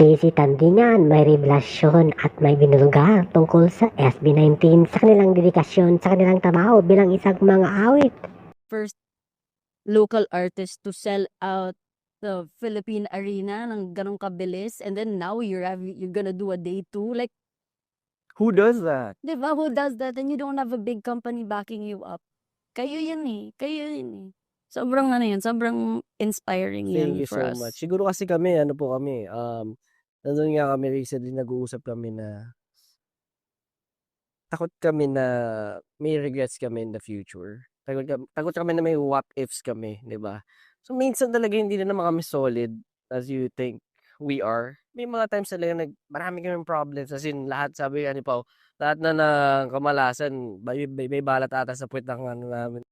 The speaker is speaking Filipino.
JC Tandingan may revelasyon at may binulgar tungkol sa SB19 sa kanilang dedikasyon sa kanilang trabaho bilang isang mga awit. first local artist to sell out the Philippine arena ng ganong kabilis. And then now you're having, you're gonna do a day two? Like Who does that? di ba? Who does that? And you don't have a big company backing you up. Kayo yun eh. Kayo yun eh. Sobrang ano yun sobrang inspiring Thank yun you for so us. much. Siguro kasi kami, ano po kami, um, nandun nga kami recently, nag-uusap kami na takot kami na may regrets kami in the future. Takot, kami, takot kami na may what ifs kami, di ba? So, minsan talaga hindi na naman kami solid as you think we are. May mga times talaga nag, marami kami problems. As in, lahat, sabi ni Pao, lahat na ng kamalasan, may, may, may balat ata sa puwet ng ano namin.